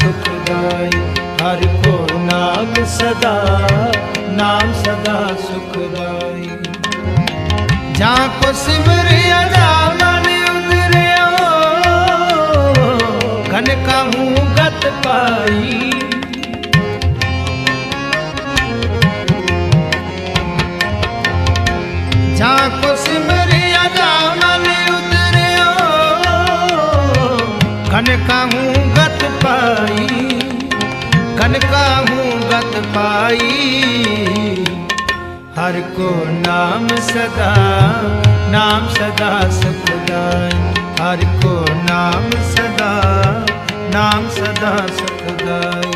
ਸੁਖਦਾਈ ਹਰ ਕੋ ਨਾਮ ਸਦਾ ਨਾਮ ਸਦਾ ਸੁਖਦਾਈ ਜਾਂ ਕੋ ਸਿਮਰਿਆ ਜਾ ਮਨ ਉਤਰਿਓ ਘਨ ਕਾਹੂ ਗਤ ਪਾਈ। ਜਾਂ ਕੋ ਸਿਮਰਿਆ ਜਾ ਮਨ ਉਤਰਿਓ ਘਨ ਕਾਹੂ ਗਤ ਪਾਈ, ਕਨਕਾ ਹੂੰ ਗਤ ਪਾਈ। ਹਰ ਕੋ ਨਾਮ ਸਦਾ ਨਾਮ ਸਦਾ ਸੁਖਦਾਈ ਹਰ ਕੋ ਨਾਮ ਸਦਾ ਨਾਮ ਸਦਾ ਸੁਖਦਾਈ